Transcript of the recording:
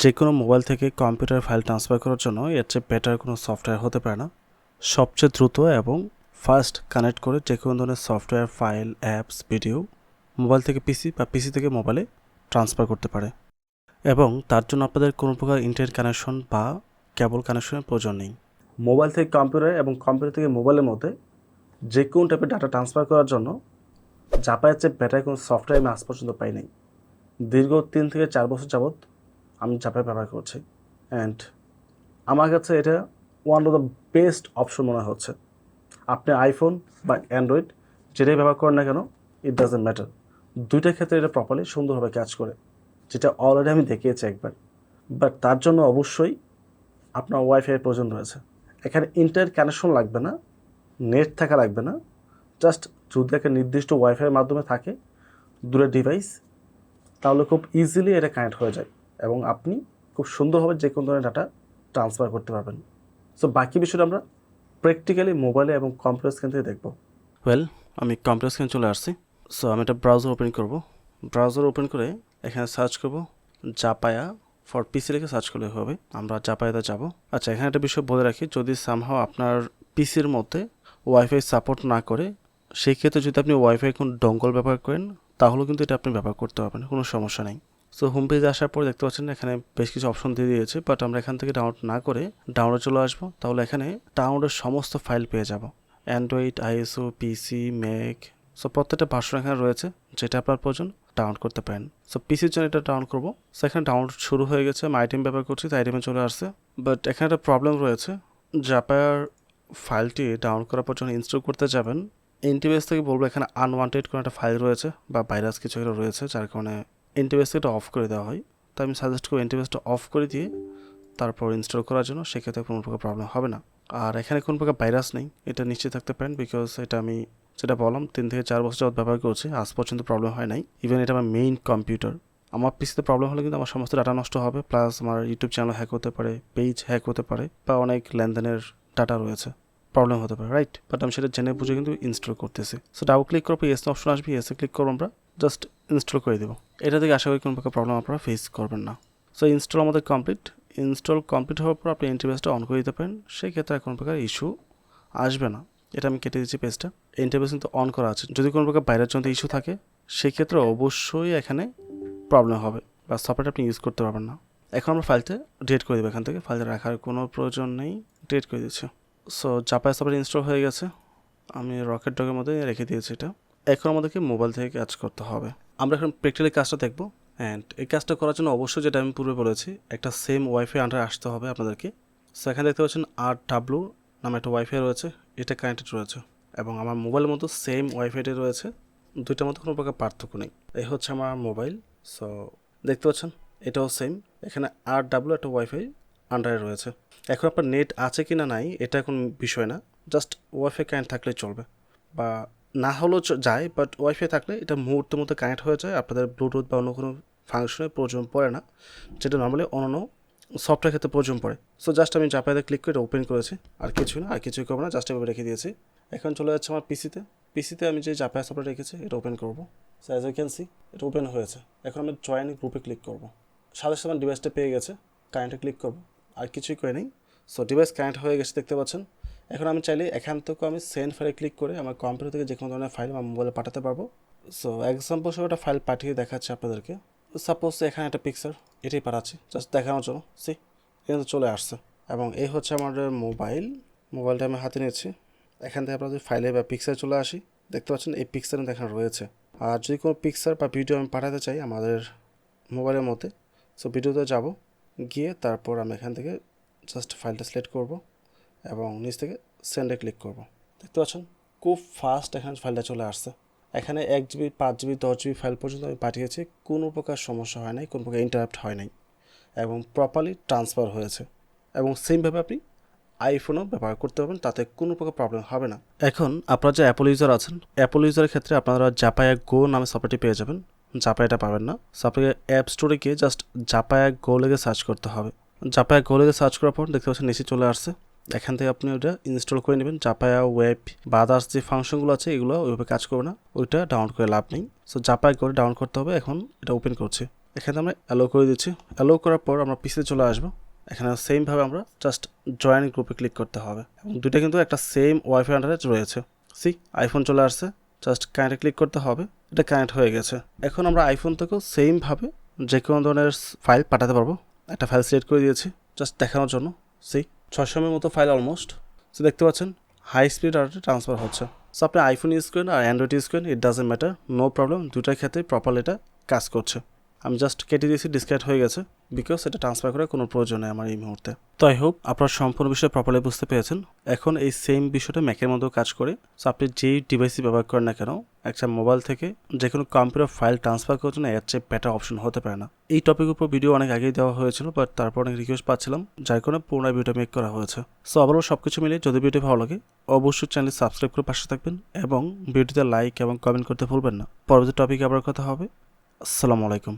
যে কোনো মোবাইল থেকে কম্পিউটার ফাইল ট্রান্সফার করার জন্য এর চেয়ে বেটার কোনো সফটওয়্যার হতে পারে না। সবচেয়ে দ্রুত এবং ফাস্ট কানেক্ট করে যে কোনো ধরনের software file apps video mobile থেকে পিসি বা পিসি থেকে মোবাইলে ট্রান্সফার করতে পারে। এবং তার জন্য আপনাদের কোনো প্রকার ইন্টারনেট কানেকশন বা কেবল কানেকশনের প্রয়োজন নেই। মোবাইল থেকে কম্পিউটার এবং কম্পিউটার থেকে মোবাইলের মধ্যে যে কোনো টাইপের ডাটা ট্রান্সফার করার জন্য জাপানের চেয়ে বেটার কোনো সফটওয়্যার আমি আজ পর্যন্ত পাই নাই দীর্ঘ তিন থেকে চার বছর যাবৎ আমি জাপান ব্যবহার করছি। অ্যান্ড আমার কাছে এটা one of the best option মনে হচ্ছে। আপনি আইফোন বা অ্যান্ড্রয়েড যেটাই ব্যবহার করেন না কেন ইট ডাজেন্ট ম্যাটার দুইটা ক্ষেত্রে এটা প্রপারলি সুন্দরভাবে কাজ করে, যেটা অলরেডি আমি দেখিয়েছি একবার। বাট তার জন্য অবশ্যই আপনার ওয়াইফাইয়ের প্রয়োজন রয়েছে। এখানে ইন্টারনেট কানেকশন লাগবে না নেট থাকা লাগবে না। জাস্ট যদি একটা নির্দিষ্ট ওয়াইফাইয়ের মাধ্যমে থাকে দূরের ডিভাইস তাহলে খুব ইজিলি এটা কানেক্ট হয়ে যায়। এবং আপনি খুব সুন্দরভাবে যে কোনো ধরনের ডাটা ট্রান্সফার করতে পারবেন। সো বাকি বিষয়টা আমরা প্র্যাকটিক্যালি মোবাইলে এবং কম্পিউটার স্ক্রিন থেকে দেখব। ওয়েল আমি কম্পিউটার স্ক্রিন চলে আসছি। সো আমি একটা ব্রাউজার ওপেন করব। ব্রাউজার ওপেন করে এখানে সার্চ করব জাপায়া ফর পিসি লিখে সার্চ করলে হবে। আমরা জাপায়াতে যাব। আচ্ছা এখানে একটা বিষয় বলে রাখি, যদি সামহাও আপনার পিসির মধ্যে ওয়াইফাই সাপোর্ট না করে সেই ক্ষেত্রে যদি আপনি ওয়াইফাই কোন ডঙ্গল ব্যবহার করেন, তাহলেও কিন্তু এটা আপনি ব্যবহার করতে পারবেন, কোনো সমস্যা নেই। সো হোম পেজে আসার পর দেখতে পাচ্ছেন এখানে বেশ কিছু অপশন দিয়ে দিয়েছে বাট আমরা এখান থেকে ডাউনলোড না করে ডাউনলোড চলে আসব। তাহলে এখানে ডাউনলোডের সমস্ত ফাইল পেয়ে যাব। Android iOS PC Mac so প্রত্যেকটা ভার্সন এখানে রয়েছে, যেটা আপনার প্রয়োজন ডাউনলোড করতে পারেন। সো পিসির জন্য এটা ডাউনলোড করব। সো এখানে ডাউনলোড শুরু হয়ে গেছে, আমি আইটেম ব্যবহার করছি, তাই আইটেমে চলে আসছে। বাট এখানে একটা প্রবলেম রয়েছে জাপায়ার ফাইলটি ডাউনলোড করার পর যখন ইনস্টল করতে যাবেন এনটিভিএস থেকে বলব এখানে আনওয়ান্টেড কোনো একটা ফাইল রয়েছে, বা ভাইরাস কিছু একটা রয়েছে, যার কারণে এনটিভিএসকে এটা অফ করে দেওয়া হয়। তো আমি সাজেস্ট করব এনটিভিএসটা অফ করে দিয়ে তারপর ইনস্টল করার জন্য সেক্ষেত্রে কোনো প্রকার প্রবলেম হবে না। আর এখানে কোনো প্রকার ভাইরাস নেই। এটা নিশ্চিত থাকতে পারেন বিকজ এটা আমি যেটা বললাম, তিন থেকে চার বছর যাবত ব্যবহার করছি, আজ পর্যন্ত প্রবলেম হয় নাই। ইভেন এটা আমার মেইন কম্পিউটার আমার পিসিতে প্রবলেম হলে কিন্তু আমার সমস্ত ডাটা নষ্ট হবে প্লাস আমার ইউটিউব চ্যানেল হ্যাক হতে পারে পেজ হ্যাক হতে পারে, বা অনেক লেনদেনের ডাটা রয়েছে। প্রবলেম হতে পারে রাইট বাট আমি সেটা জেনে বুঝে কিন্তু ইনস্টল করতেছি। সো ডাবল ক্লিক করব ইয়েস অপশন আসবে ইয়েসে ক্লিক করব আমরা। জাস্ট ইনস্টল করে দেবো। এটা থেকে আশা করি কোনো প্রকার প্রবলেম আপনারা ফেস করবেন না। সো ইনস্টল আমাদের কমপ্লিট ইনস্টল কমপ্লিট হওয়ার পর আপনি ইন্টারভেসটা অন করে দিতে পারেন। সেই ক্ষেত্রে কোনো প্রকার ইস্যু আসবে না। এটা আমি কেটে দিচ্ছি পেজটা ইন্টারভেস কিন্তু অন করা আছে। যদি কোনো প্রকার বাইরের জন্য ইস্যু থাকে, সেক্ষেত্রে অবশ্যই এখানে প্রবলেম হবে বা সফটওয়্যার আপনি ইউজ করতে পারবেন না। এখন আমরা ফাইলটা ডিলিট করে দেবো এখান থেকে। ফাইলটা রাখার কোনো প্রয়োজন নেই। ডিলিট করে দিচ্ছি। সো জাপায় সফটওয়্যার ইনস্টল হয়ে গেছে। আমি রকেট ডগের মধ্যে রেখে দিয়েছি এটা। এখন আমাদেরকে মোবাইল থেকে কাজ করতে হবে। আমরা এখন প্র্যাকটিক্যালি কাজটা দেখব অ্যান্ড এই কাজটা করার জন্য অবশ্যই যেটা আমি পূর্বে বলেছি, একটা সেম ওয়াইফাই আন্ডারে আসতে হবে আপনাদেরকে। সো এখানে দেখতে পাচ্ছেন আর ডাব্লু নামে একটা ওয়াইফাই রয়েছে, এটা কানেক্টেড রয়েছে, এবং আমার মোবাইলের মতো সেম ওয়াইফাইটি রয়েছে, দুইটার মধ্যে কোনো প্রকার পার্থক্য নেই। এই হচ্ছে আমার মোবাইল সো দেখতে পাচ্ছেন, এটাও সেম এখানে আর ডাব্লু একটা ওয়াইফাই আন্ডারে রয়েছে। এখন আপনার নেট আছে কি না নাই, এটা এখন বিষয় না জাস্ট ওয়াইফাই কানেক্ট থাকলে চলবে, বা না হলেও যায় বাট ওয়াইফাই থাকলে এটা মুহূর্তের মধ্যে কানেক্ট হয়ে যায়। আপনাদের ব্লুটুথ বা অন্য কোনো ফাংশনের প্রয়োজন পড়ে না, যেটা নর্মালি অন্য সফটওয়্যার ক্ষেত্রে প্রয়োজন পড়ে। সো জাস্ট আমি জাপাইতে ক্লিক করে এটা ওপেন করেছি, আর কিছুই না, আর কিছুই করব না জাস্ট এভাবে রেখে দিয়েছি। এখন চলে যাচ্ছে আমার পিসিতে পিসিতে আমি যে জাপায়া সফটওয়্যার রেখেছি, এটা ওপেন করব। সো অ্যাজ ক্যান সি এটা ওপেন হয়েছে। এখন আমি জয়েন গ্রুপে ক্লিক করব। সাথে সাথে আমার ডিভাইসটা পেয়ে গেছে কারেন্টে ক্লিক করব। আর কিছুই করে নেই সো ডিভাইস কানেক্ট হয়ে গেছে, দেখতে পাচ্ছেন। এখন আমি চাইলে এখান থেকে আমি সেন্ড ফাইলে ক্লিক করে আমার কম্পিউটার থেকে যে কোনো ধরনের ফাইল আমার মোবাইলে পাঠাতে পারব। সো এক্সাম্পল হিসেবে একটা ফাইল পাঠিয়ে দেখাচ্ছি আপনাদেরকে। সাপোজ এখানে একটা পিকচার এটাই পাঠাচ্ছি। জাস্ট দেখানোর জন্য। সি কিন্তু চলে আসছে। এবং এই হচ্ছে আমাদের মোবাইল মোবাইলটা আমি হাতে নিয়েছি। এখান থেকে আপনাদের ফাইলে বা পিকচার চলে আসি, দেখতে পাচ্ছেন এই পিকচার দেখানো রয়েছে। আর যদি কোনো পিকচার বা ভিডিও আমি পাঠাতে চাই আমাদের মোবাইলের মধ্যে সো ভিডিওতে যাব। গিয়ে তারপর আমি এখান থেকে জাস্ট ফাইলটা সিলেক্ট করব। এবং নিচ থেকে সেন্ডে ক্লিক করব। দেখতে পাচ্ছেন? খুব ফাস্ট এখানে ফাইলটা চলে আসছে। এখানে এক জিবি পাঁচ জিবি দশ জিবি ফাইল পর্যন্ত আমি পাঠিয়েছি। কোনো প্রকার সমস্যা হয় নাই, কোনো প্রকার ইন্টারাপ্ট হয় নাই। এবং প্রপারলি ট্রান্সফার হয়েছে। এবং সেমভাবে আপনি আইফোনও ব্যবহার করতে পারবেন, তাতে কোনো প্রকার প্রবলেম হবে না। এখন আপনারা যে অ্যাপল ইউজার আছেন অ্যাপল ইউজারের ক্ষেত্রে আপনারা জাপায়া গো নামে সফটওয়্যারটি পেয়ে যাবেন। জাপায়াটা পাবেন না। আপনাকে অ্যাপ স্টোরে গিয়ে জাস্ট জাপায়া গো লেগে সার্চ করতে হবে। জাপায়া গো লেগে সার্চ করার পর দেখতে পাচ্ছেন নিচে চলে আসছে। এখান থেকে আপনি ওটা ইনস্টল করে নেবেন। জাপায়া ওয়েব বা আদার্স যে ফাংশনগুলো আছে, এগুলো ওইভাবে কাজ করবে না। ওইটা ডাউনলোড করে লাভ নেই। সো জাপায়া করে ডাউনলোড করতে হবে। এখন এটা ওপেন করছে। এখানে আমরা অ্যালো করে দিচ্ছি। অ্যালো করার পর আমরা পিছিয়ে চলে আসব। এখানে সেমভাবে আমরা জাস্ট জয়েন গ্রুপে ক্লিক করতে হবে। এবং দুইটা কিন্তু একটা সেম ওয়াইফাই আন্ডারে রয়েছে। সি আইফোন চলে আসছে। জাস্ট কানেক্টে ক্লিক করতে হবে। এটা কানেক্ট হয়ে গেছে। এখন আমরা আইফোন থেকেও সেমভাবে যে কোনো ধরনের ফাইল পাঠাতে পারব। একটা ফাইল সিলেক্ট করে দিয়েছি। জাস্ট দেখানোর জন্য। সি ছশো এমের মতো ফাইল অলমোস্ট সো দেখতে পাচ্ছেন হাই স্পিড আর ট্রান্সফার হচ্ছে। সো আপনি আইফোন ইউজ করেন আর অ্যান্ড্রয়েড ইউজ করেন it doesn't matter no problem দুটার ক্ষেত্রে প্রপারলি এটা কাজ করছে। আমি জাস্ট কেটে দিয়েছি ডিসকানেক্ট হয়ে গেছে। বিকজ এটা ট্রান্সফার করার কোনো প্রয়োজন নেই আমার এই মুহূর্তে। তো আই হোপ আপনার সম্পূর্ণ বিষয় প্রপারলি বুঝতে পেরেছেন। এখন এই সেম বিষয়টা ম্যাকের মধ্যেও কাজ করে। সো আপনি যেই ডিভাইসই ব্যবহার করেন না কেন, একটা মোবাইল থেকে যে কোনো কম্পিউটার ফাইল ট্রান্সফার করার জন্য এর চেয়ে বেটার অপশন হতে পারে না। এই টপিকের উপর ভিডিও অনেক আগেই দেওয়া হয়েছিল বাট তারপর অনেক রিকোয়েস্ট পাচ্ছিলাম, যার কারণে পুনরায় ভিডিও মেক করা হয়েছে। সো আবারও সব কিছু মিলিয়ে যদি ভিডিও ভালো লাগে, অবশ্যই চ্যানেল সাবস্ক্রাইব করে পাশে থাকবেন এবং ভিডিওতে লাইক এবং কমেন্ট করতে ভুলবেন না। পরবর্তী টপিকে আবার কথা হবে। আসসালামু আলাইকুম।